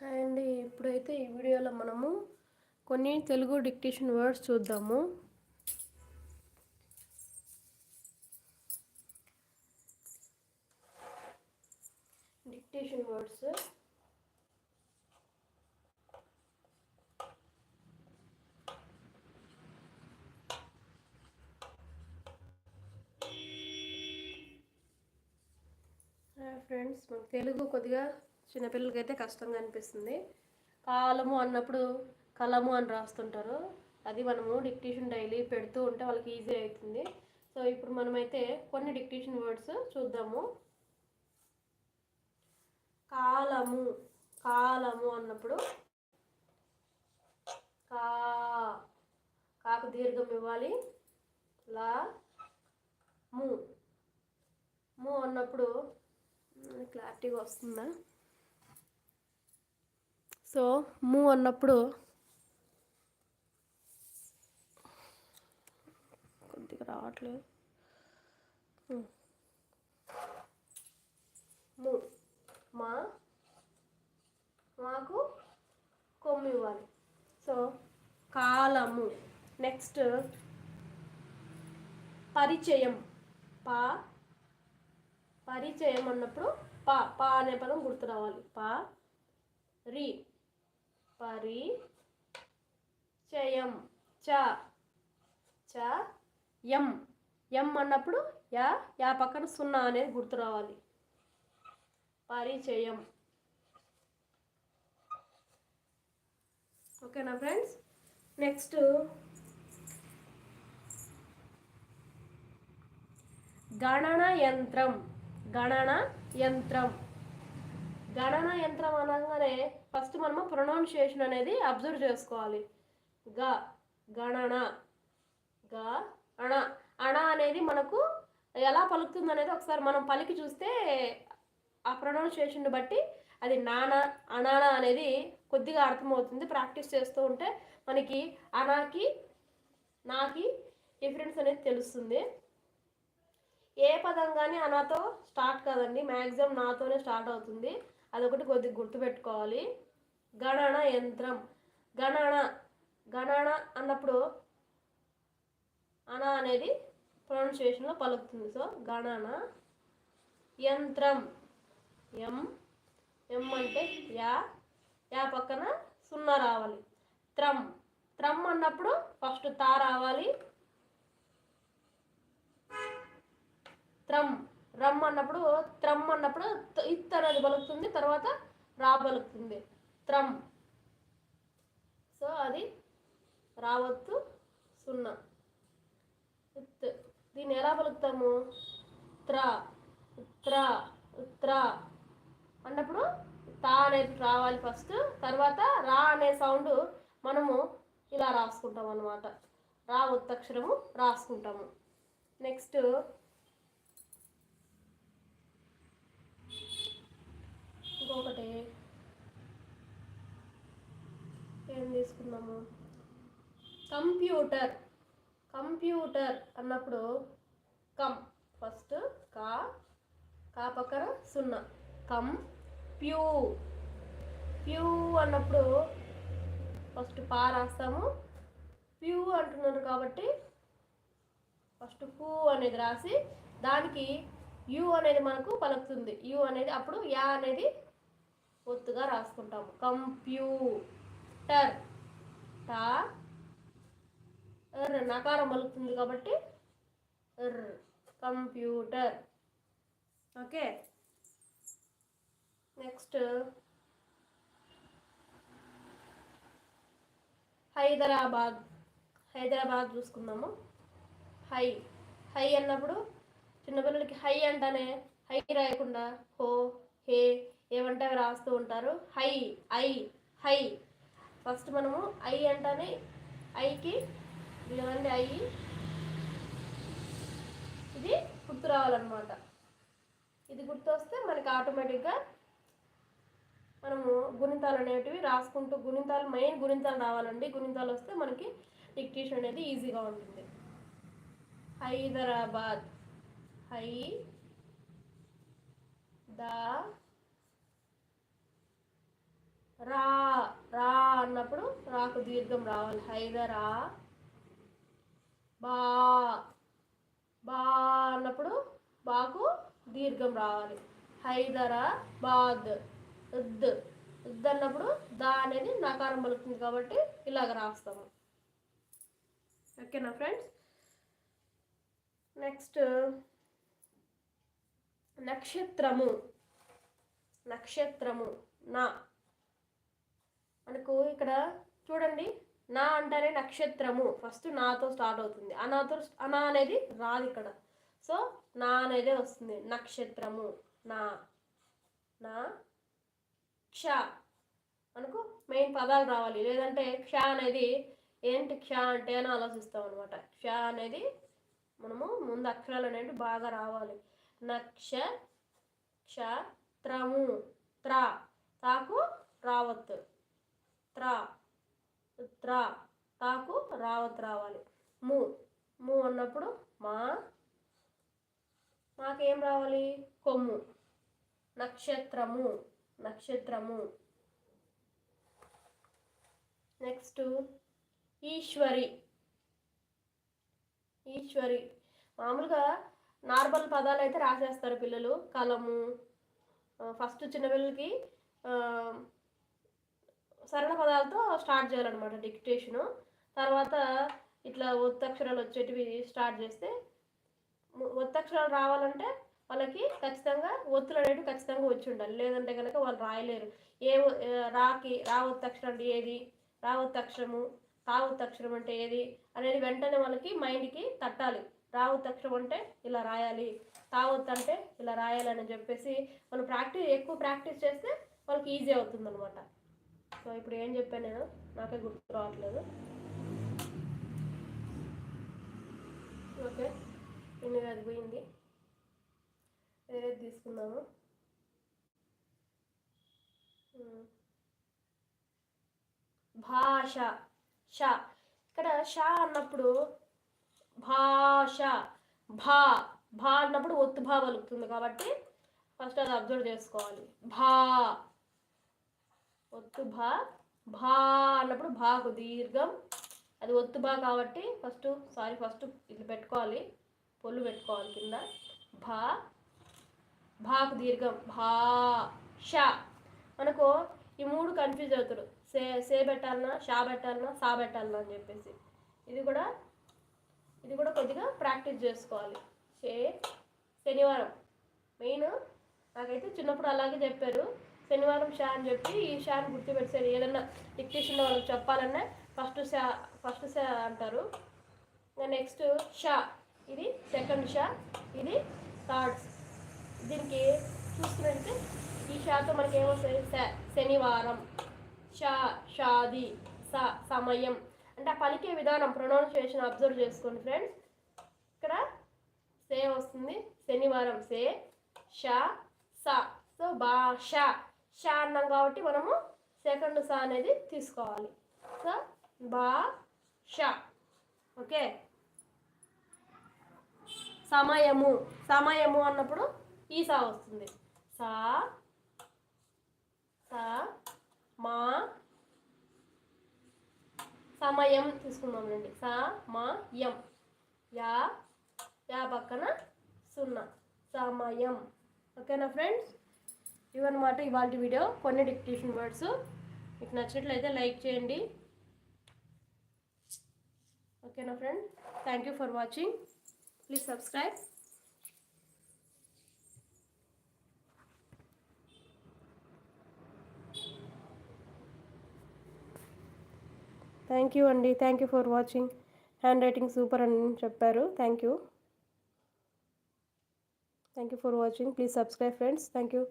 Hi అండి ఇప్పుడైతే ఈ వీడియోలో మనము కొన్ని తెలుగు డిక్టేషన్ వర్డ్స్ చూద్దాము. Dictation words. ఫ్రెండ్స్ మనకు తెలుగు కొద్దిగా చిన్నపిల్లలకి అయితే కష్టంగా అనిపిస్తుంది. కాలము అన్నప్పుడు కలము అని రాస్తుంటారు. అది మనము డిక్టేషన్ డైలీ పెడుతూ ఉంటే వాళ్ళకి ఈజీ అవుతుంది. సో ఇప్పుడు మనమైతే కొన్ని డిక్టేషన్ వర్డ్స్ చూద్దాము. కాలము కాలము అన్నప్పుడు కా కాకు దీర్ఘం ఇవ్వాలి. లా ము. ము అన్నప్పుడు క్లారిటీగా వస్తుందా? సో మూ అన్నప్పుడు కొద్దిగా రావట్లేదు. మూ. మా. మాకు కొమ్ము ఇవ్వాలి. సో కాలము. నెక్స్ట్ పరిచయం. పా. పరిచయం అన్నప్పుడు పా. పా అనే పదం గుర్తు రావాలి. పా. రీ. పరిచయం. చ. చ. ఎం. ఎం అన్నప్పుడు యా యా పక్కన సున్నా అనేది గుర్తు రావాలి. పరిచయం. ఓకేనా ఫ్రెండ్స్? నెక్స్ట్. గణన యంత్రం. గణన యంత్రం. గణన యంత్రం అనగానే ఫస్ట్ మనము ప్రొనౌన్సియేషన్ అనేది అబ్జర్వ్ చేసుకోవాలి. గ గణన గ అణ అణ అనేది మనకు ఎలా పలుకుతుంది అనేది ఒకసారి మనం పలికి చూస్తే ఆ ప్రొనౌన్సియేషన్ బట్టి అది నాన అనాన అనేది కొద్దిగా అర్థమవుతుంది. ప్రాక్టీస్ చేస్తూ ఉంటే మనకి అనాకి నాకి డిఫరెన్స్ అనేది తెలుస్తుంది. ఏ పదం కానీ అనాతో స్టార్ట్ కాదండి. మ్యాక్సిమం నాతోనే స్టార్ట్ అవుతుంది. అదొకటి కొద్దిగా గుర్తుపెట్టుకోవాలి. గణన యంత్రం. గణన గణన అన్నప్పుడు అన అనేది ప్రొనౌన్సియేషన్లో పలుకుతుంది. సో గణన యంత్రం. ఎం ఎం అంటే యా యా పక్కన సున్నా రావాలి. త్రం. త్రమ్ అన్నప్పుడు ఫస్ట్ తా రావాలి. త్రమ్ రమ్ అన్నప్పుడు త్రమ్ అన్నప్పుడు ఇత్ అనేది పలుకుతుంది తర్వాత రా పలుకుతుంది త్రమ్ సో అది రావత్తు సున్నా. ఇత్ దీన్ని ఎలా పలుకుతాము త్ర త్ర త్ర అన్నప్పుడు తా అనేది రావాలి ఫస్ట్. తర్వాత రా అనే సౌండ్ మనము ఇలా రాసుకుంటాం అనమాట రా ఉత్తక్షరము రాసుకుంటాము. నెక్స్ట్ ఇంకొకటి ఏం తీసుకున్నాము కంప్యూటర్. కంప్యూటర్ అన్నప్పుడు కమ్ ఫస్ట్ కా కా పక్కన సున్నా. కం ప్యూ. ప్యూ అన్నప్పుడు ఫస్ట్ పా రాస్తాము. ప్యూ అంటున్నారు కాబట్టి ఫస్ట్ పూ అనేది రాసి దానికి యు అనేది మనకు పలుకుతుంది. యు అనేది అప్పుడు యా అనేది ఒత్తుగా రాసుకుంటాము. కంప్యూటర్. టా ఎర్ర నకారం పలుకుతుంది కాబట్టి ఎర్ర computer. Okay? Next Hyderabad. Hyderabad చూసుకుందాము. హై. హై అన్నప్పుడు చిన్నపిల్లలకి హై అంటేనే హై రాయకుండా హో హే ఏమంటే అవి రాస్తూ ఉంటారు. హై ఐ హై. ఫస్ట్ మనము ఐ అంటేనే ఐకి ఇలాంటి ఐ ఇది గుర్తు రావాలన్నమాట. ఇది గుర్తు వస్తే మనకి ఆటోమేటిక్గా మనము గుణితాలు అనేటివి రాసుకుంటూ గుణితాలు మెయిన్ గుణితాలు రావాలండి. గుణితాలు వస్తే మనకి డిక్టేషన్ అనేది ఈజీగా ఉంటుంది. హైదరాబాద్. హై ద రా రా అన్నప్పుడు రాకు దీర్ఘం రావాలి. హైదరా బా బా అన్నప్పుడు బాకు దీర్ఘం రావాలి. హైదరాబాద్ ఉద్ ఉద్ అన్నప్పుడు దా అనేది నకారం పలుకుతుంది కాబట్టి ఇలాగ రాస్తాము. ఓకేనా ఫ్రెండ్స్? నెక్స్ట్ నక్షత్రము నక్షత్రము నా మనకు ఇక్కడ చూడండి. నా అంటేనే నక్షత్రము. ఫస్ట్ నాతో స్టార్ట్ అవుతుంది. అనాతో అనా అనేది రాదు ఇక్కడ. సో నా అనేదే వస్తుంది. నక్షత్రము. నా. నా. క్ష. మనకు మెయిన్ పదాలు రావాలి. లేదంటే క్ష అనేది ఏంటి క్ష అంటే అని ఆలోచిస్తాం అనమాట క్ష అనేది మనము ముందు అక్షరాలు అనేవి బాగా రావాలి. నక్ష క్ష త్రము త్ర. తాకు రావత్ త్ర. త్రా తాకు రావత్ రావాలి. ము ము అన్నప్పుడు మా మాకేం రావాలి? కొమ్ము. నక్షత్రము నక్షత్రము. నెక్స్ట్ ఈశ్వరి. ఈశ్వరి. మామూలుగా నార్మల్ పదాలు అయితే రాసేస్తారు పిల్లలు. కలము. ఫస్ట్ చిన్నపిల్లలకి సరళ పదాలతో స్టార్ట్ చేయాలన్నమాట డిక్టేషను. తర్వాత ఇట్లా ఒత్తక్షరాలు వచ్చేటివి స్టార్ట్ చేస్తే ఒత్తక్షరాలు రావాలంటే వాళ్ళకి ఖచ్చితంగా ఒత్తులు అనేవి ఖచ్చితంగా వచ్చి ఉండాలి. లేదంటే కనుక వాళ్ళు రాయలేరు. ఏ రాకి రా ఒత్తక్షరం అంటే ఏది? రా ఒత్తక్షరము తా ఒత్తక్షరం అంటే ఏది? అనేది వెంటనే వాళ్ళకి మైండ్కి తట్టాలి. రా ఒత్తక్షరం అంటే ఇలా రాయాలి. తావత్ అంటే ఇలా రాయాలి అని చెప్పేసి వాళ్ళు ప్రాక్టీస్ ఎక్కువ ప్రాక్టీస్ చేస్తే వాళ్ళకి ఈజీ అవుతుంది అనమాట సో ఇప్పుడు ఏం చెప్పాను నేను? నాకే గుర్తు రావట్లేదు. ఓకే. ఇన్ని అది పోయింది. వేరేది తీసుకుందాము. భాష. ష. ఇక్కడ షా అన్నప్పుడు భాష భా. భా అన్నప్పుడు ఒత్తు భా పలుకుతుంది కాబట్టి ఫస్ట్ అది అబ్జర్వ్ చేసుకోవాలి. భా. ఒత్తు భా భా అన్నప్పుడు భాకు దీర్ఘం. అది ఒత్తు భా కాబట్టి ఫస్ట్ సారీ ఫస్ట్ ఇట్లా పెట్టుకోవాలి. పొల్లు పెట్టుకోవాలి కింద. భా భాకు దీర్ఘం. భా షా. మనకు ఈ మూడు కన్ఫ్యూజ్ అవుతారు సే సే పెట్టాలన్నా షా పెట్టాలన్నా సా పెట్టాలన్నా అని చెప్పేసి. ఇది కూడా ఇది కూడా కొద్దిగా ప్రాక్టీస్ చేసుకోవాలి. షే శనివారం. మెయిన్ నాకైతే చిన్నప్పుడు అలాగే చెప్పారు. శనివారం షా అని చెప్పి ఈ షాని గుర్తుపెట్టారు ఏదన్నా డిక్టేషన్ వాళ్ళకి చెప్పాలన్నా ఫస్ట్ షా ఫస్ట్ షా అంటారు. నెక్స్ట్ షా ఇది సెకండ్ షా ఇది థర్డ్. దీనికి చూసుకున్నట్టు ఈ షాతో మనకి ఏమొస్తుంది శనివారం. షా షాది స సమయం. అంటే ఆ పలికే విధానం ప్రొనౌన్సియేషన్ అబ్జర్వ్ చేసుకోండి ఫ్రెండ్స్. ఇక్కడ సే వస్తుంది శనివారం సే షా స. సో బా షా. షా అన్నాం కాబట్టి మనము సెకండ్ సా అనేది తీసుకోవాలి. సో బా షా. ఓకే? సమయము. సమయము అన్నప్పుడు ఈ సా వస్తుంది. సా సా మా సమయం తీసుకుందామండి స మా యం. యా యా పక్కన సున్నా. సమయం. ఓకేనా ఫ్రెండ్స్? ఇవన్నమాట ఇవాళ వీడియో. కొన్ని డిక్టేషన్ వర్డ్స్. మీకు నచ్చినట్లయితే లైక్ చేయండి. ఓకేనా friend? Thank you for watching please subscribe thank you అండి. Thank you for watching handwriting super అని చెప్పారు. Thank you thank you for watching please subscribe friends thank you